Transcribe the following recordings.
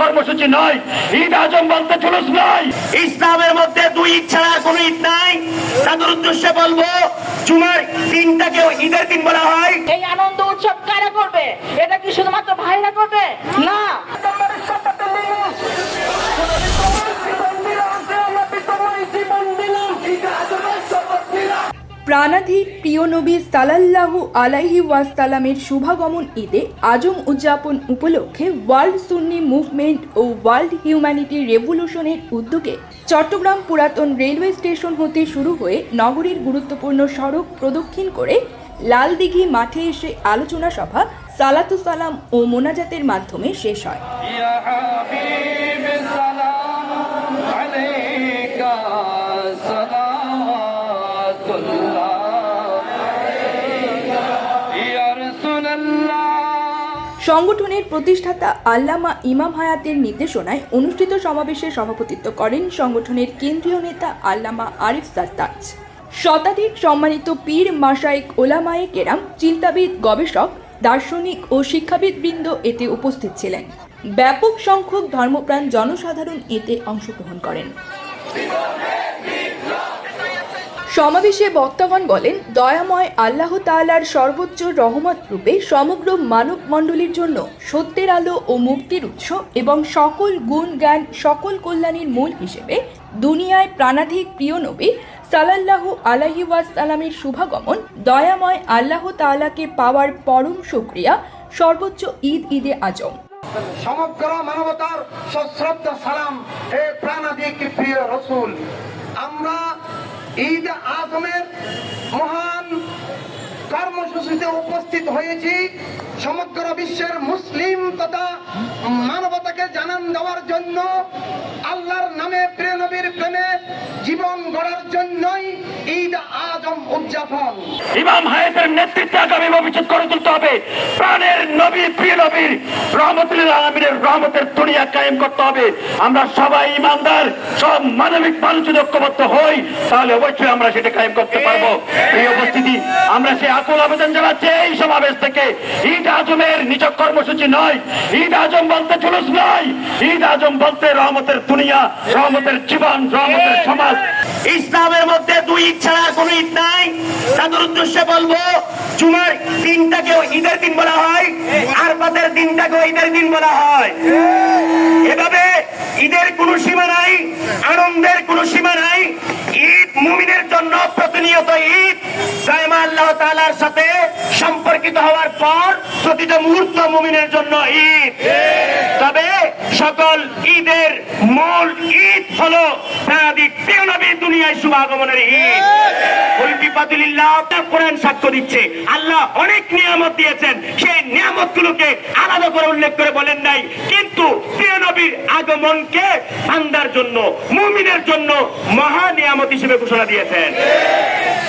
কর্মসূচি নয় ঈদ আজম বলতে জুলুস নয় ইসলামের মধ্যে দুই ঈদ ছাড়া কোনো ঈদ নাই। তাদের উদ্দেশ্যে বলব জুমার দিনটাকেও ঈদের দিন বলা হয়। এই আনন্দ উৎসব কারা করবে? এটা কি শুধুমাত্র ভাইরা করবে? না। প্রাণাধিক প্রিয় নবী সালাল্লাহু আলাইহি ওয়াসালামের শুভাগমন ঈদে আজম উদযাপন উপলক্ষে ওয়ার্ল্ড সুন্নি মুভমেন্ট ও ওয়ার্ল্ড হিউম্যানিটি রেভলিউশনের উদ্যোগে চট্টগ্রাম পুরাতন রেলওয়ে স্টেশন হতে শুরু হয়ে নগরীর গুরুত্বপূর্ণ সড়ক প্রদক্ষিণ করে লালদিঘি মাঠে এসে আলোচনা সভা, সালাতু সালাম ও মোনাজাতের মাধ্যমে শেষ হয়। সংগঠনের প্রতিষ্ঠাতা আল্লামা ইমাম হায়াতের নির্দেশনায় অনুষ্ঠিত সমাবেশে সভাপতিত্ব করেন সংগঠনের কেন্দ্রীয় নেতা আল্লামা আরিফ সাত্তাজ। শতাধিক সম্মানিত পীর মাসাইক ওলামায়ে কেরাম, চিন্তাবিদ, গবেষক, দার্শনিক ও শিক্ষাবিদবৃন্দ এতে উপস্থিত ছিলেন। ব্যাপক সংখ্যক ধর্মপ্রাণ জনসাধারণ এতে অংশগ্রহণ করেন। সমাবেশে বক্তাগণ বলেন, দয়াময় আল্লাহ তাআলার সর্বোচ্চ রহমত রূপে সমগ্র মানব মণ্ডলীর জন্য সত্যের আলো ও মুক্তির উৎস এবং সকল গুণ জ্ঞান, সকল কল্যাণের মূল হিসেবে দুনিয়ায় প্রাণাধিক প্রিয় নবী সালাল্লাহু আলাইহি ওয়াসাল্লামের শুভাগমন, দয়াময় আল্লাহ তাআলাকে পাওয়ার পরম শুকরিয়া সর্বোচ্চ ঈদ, ঈদে আজম। সমগ্র মানবতার সশ্রদ্ধ সালাম, হে প্রাণাদিক প্রিয় রসুল। আমরা ঈদ আজমের মহান কর্মসূচিতে উপস্থিত হয়েছি সমগ্র বিশ্বের মুসলিম তথা মানবতাকে জানান দেওয়ার জন্য, আল্লাহর নামে প্রিয় নবীর প্রেমে জীবন গড়ার জন্যই ঈদ আজম উদযাপন। ইমাম হায়াতের নেতৃত্বে আগামী ভবিষ্যৎ করে তুলতে হবে। প্রাণের নবী, প্রিয় নবীর রহমতুল্লাহ আলমিনের রহমতের দুনিয়া কায়েম করতে হবে। আমরা সবাই ইমানদার, সব মানবিক মানুষ যদি ঐক্যবদ্ধ হই, তাহলে অবশ্যই আমরা সেটা কায়েম করতে পারব। এই উপস্থিতি, আমরা সেই আকুল আবেদন জানাচ্ছি, এই সমাবেশ থেকে ঈদ আজমের নিচক কর্মসূচি নয়। ঈদ আজম বলতে জুলুস নয়। ঈদ আজম বলতে রহমতের দুনিয়া রহমতের জীবন রহমতের সমাজ। ইসলামের মধ্যে দুই ঈদ ছাড়া কোনো ঈদ নাই। তাদের উদ্দেশ্যে বলব জুমার দিনটাকে ঈদের দিন বলা হয় আরফাতের দিনটাকে ঈদের দিন বলা হয়। এভাবে ঈদের কোনো সীমা নাই আনন্দের কোনো সীমা নাই। ঈদ মুমিনের জন্য প্রতিনিয়ত ঈদ দায়মা আল্লাহ তাআলার সাথে সম্পর্কিত হওয়ার পর প্রতিটা মুহূর্ত মুমিনের জন্য ঈদ। তবে সকল ঈদের মূল ঈদ হলো দুনিয়ায় ঈদ। কোরআন সাক্ষ্য দিচ্ছে। আল্লাহ অনেক নিয়ামত দিয়েছেন। সেই নিয়ামত গুলোকে আলাদা করে উল্লেখ করে বলেন নাই। কিন্তু প্রিয় নবীর আগমনকে জন্য, মুমিনের জন্য মহা নিয়ামত হিসেবে ঘোষণা দিয়েছেন।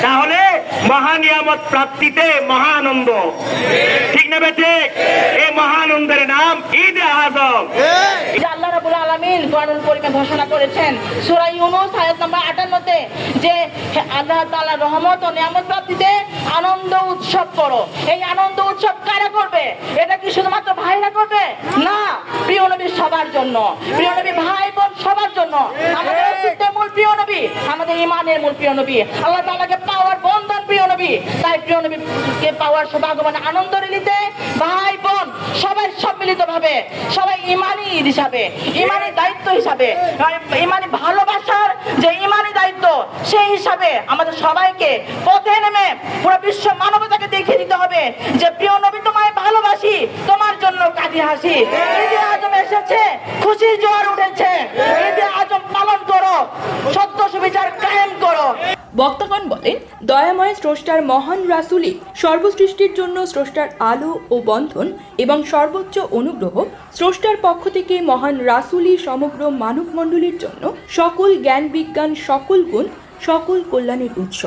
তাহলে মহা নিয়ামত প্রাপ্তিতে মহা আনন্দ ঠিক না বেঠে এই মহানন্দের নাম ঈদ আজম। আল্লাহ রাব্বুল আলামিন কোরআনুল কারীমে ঘোষণা করেছেন, সূরা ইউনূস, আয়াত নাম্বার 58 যে আল্লাহ তাআলার রহমত ও নিয়ামত প্রাপ্তিতে আনন্দ উৎসব করো। এই আনন্দ উৎসব কারা করবে? এটা কি শুধুমাত্র ভাইরা করবে? না, প্রিয় নবী সবার জন্য। প্রিয় নবী ভাই সবার জন্য। আমাদের অস্তিত্বের মূল প্রিয় নবী আমাদের ইমানের মূল প্রিয় নবী। আল্লাহ তাআলাকে পাওয়ার বন্ধন প্রিয় নবী। তাই প্রিয় নবীকে পাওয়ার সৌভাগ্যবান আনন্দ নিতে ভাই বোন সবাই সম্মিলিত ভাবে সবাই ইমানি ঈদ হিসাবে ইমানি দায়িত্ব হিসাবে ইমানি ভালোবাসার যে ইমানি দায়িত্ব সেই হিসাবে আমাদের সবাইকে পথে নেমে পুরো বিশ্ব মানবতাকে দেখিয়ে দিতে হবে যে প্রিয় নবী তোমায় ভালোবাসি তোমার জন্য কাজী হাসি। ঈদে খুশির জোয়ার উঠেছে। ঈদে আজম পালন করো, সত্য সুবিচার কায়েম করো। বক্তাগণ বলেন, দয়াময় স্রষ্টার মহান রাসুলি সর্বসৃষ্টির জন্য স্রষ্টার আলো ও বন্ধন এবং সর্বোচ্চ অনুগ্রহ স্রষ্টার পক্ষ থেকে মহান রাসুলি সমগ্র মানব মণ্ডলীর জন্য সকল জ্ঞান বিজ্ঞান সকল গুণ সকল কল্যাণের উৎস।